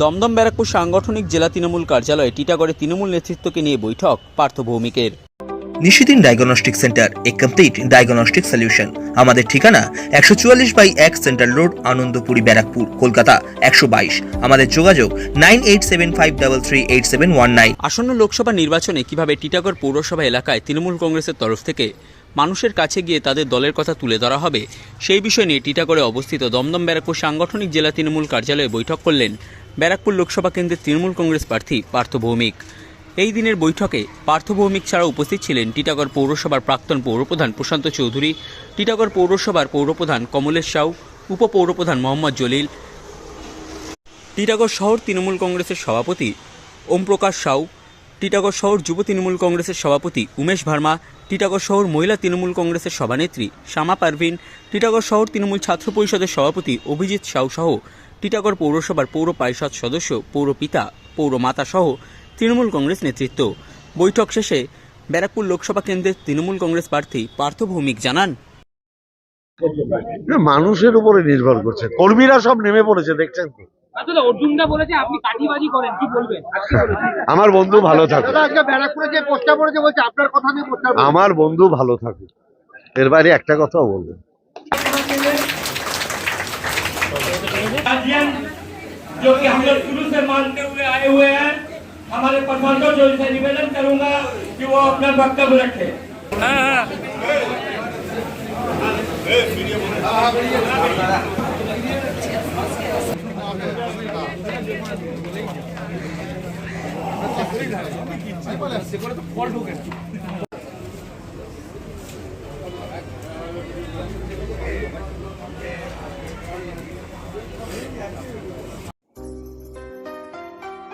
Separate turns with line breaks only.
দমদম ব্যারাকপুর সাংগঠনিক জেলা তৃণমূল কার্যালয়ে টিটাগড়ে তৃণমূল নেতৃত্বকে নিয়ে বৈঠক পার্থ ভৌমিকের
নিশিদিন ডায়াগনস্টিক সেন্টার এ কমপ্লিট ডায়াগনস্টিক সলিউশন। আমাদের ঠিকানা একশো চুয়াল্লিশ বাই এক সেন্ট্রাল রোড আনন্দপুরি ব্যারাকপুর কলকাতা একশো বাইশ। আমাদের যোগাযোগ nine eight seven five double three eight seven one nine.
আসন্ন লোকসভা নির্বাচনে কীভাবে টিটাগড় পৌরসভা এলাকায় তৃণমূল কংগ্রেসের তরফ থেকে মানুষের কাছে গিয়ে তাদের দলের কথা তুলে ধরা হবে সেই বিষয় নিয়ে টিটাগড়ে অবস্থিত দমদম ব্যারাকপুর সাংগঠনিক জেলা তৃণমূল কার্যালয়ে বৈঠক করলেন ব্যারাকপুর লোকসভা কেন্দ্রের তৃণমূল কংগ্রেস প্রার্থী পার্থ ভৌমিক। এই দিনের বৈঠকে পার্থ ভৌমিক ছাড়া উপস্থিত ছিলেন টিটাগড় পৌরসভার প্রাক্তন পৌরপ্রধান প্রশান্ত চৌধুরী, টিটাগড় পৌরসভার পৌরপ্রধান কমলেশ সাউ উপপৌরপ্রধান মোহাম্মদ জলিল, টিটাগড় শহর তৃণমূল কংগ্রেসের সভাপতি ওমপ্রকাশ সাউ, টিটাগড় শহর যুব তৃণমূল কংগ্রেসের সভাপতি উমেশ ভার্মা, টিটাগড় শহর মহিলা তৃণমূল কংগ্রেসের সভানেত্রী শ্যামা পারভিন, টিটাগড় শহর তৃণমূল ছাত্র পরিষদের সভাপতি অভিজিৎ সাউ সহ টিটাগড় পৌরসভার পৌর পরিষদ সদস্য পৌরপিতা সহ তৃণমূল কংগ্রেস নেতৃত্ব। বৈঠক শেষে ব্যারাকপুর লোকসভা কেন্দ্রের তৃণমূল কংগ্রেস প্রার্থী পার্থ ভৌমিক জানান
মানুষের উপরে নির্ভর করছে। কর্মীরা সব নেমে পড়েছে দেখছেন তো।
করেন কি বলবেন?
আমার বন্ধু ভালো থাকুক। আমার বন্ধু ভালো থাকুক। এর বাইরে একটা কথাও বলব
गार्जियन जो कि हम लोग शुरू से मानते हुए आए हुए हैं। हमारे प्रधानों जो इनसे निवेदन करूँगा कि वो अपना वक्तव्य रखे।